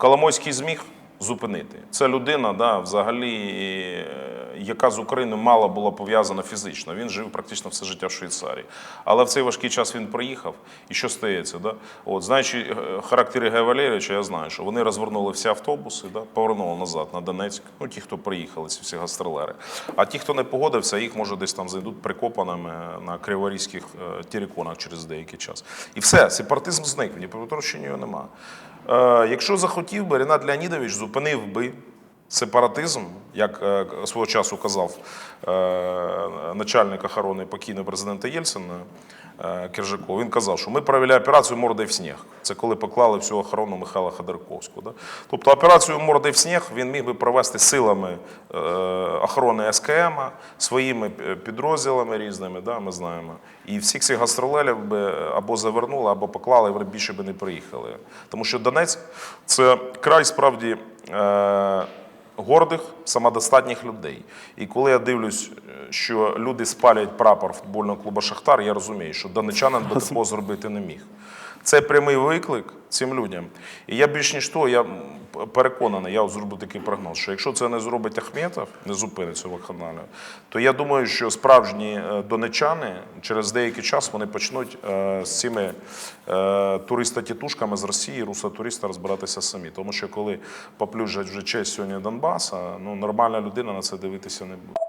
Коломойський зміг зупинити. Це людина, да, взагалі, е, яка з Україною мало була пов'язана фізично. Він жив практично все життя в Швейцарії. Але в цей важкий час він приїхав. І що стається? Да? От, знаючи е, характер Ігоря Валерійовича, я знаю, що вони розвернули всі автобуси, да, повернули назад на Донецьк. Ну, ті, хто приїхали, ці всі гастролери. А ті, хто не погодився, їх може десь там зайдуть прикопаними на криворізьких е, тіріконах через деякий час. І все, сепаратизм зник, в Дніпропетровщині його нема. Е, якщо захотів би, Ренат Леонідович зупинив би сепаратизм, як е, свого часу казав е, начальник охорони покійного президента Єльцина е, Киржаков, він казав, що ми провели операцію «Мордой в сніг». Це коли поклали всю охорону Михайла Ходорковського. Тобто операцію «Мордой в сніг» він міг би провести силами охорони СКМ, своїми підрозділами різними, да, ми знаємо. І всіх цих гастролерів би або завернули, або поклали, і більше би не приїхали. Тому що Донецьк це край справді. Гордих, самодостатніх людей. І коли я дивлюсь, е, що люди спалюють прапор футбольного клубу Шахтар, я розумію, що донечанин би такого зробити не міг. Це прямий виклик цим людям. І я більш ніж то, я переконаний, я зроблю такий прогноз, що якщо це не зробить Ахметов, не зупиниться вакханалію, то я думаю, що справжні е, донечани через деякий час вони почнуть е, з цими е, туриста-тітушками з Росії, руса-туриста розбиратися самі. Тому що коли поплюжать вже честь сьогодні Донбаса, ну нормальна людина на це дивитися не буде.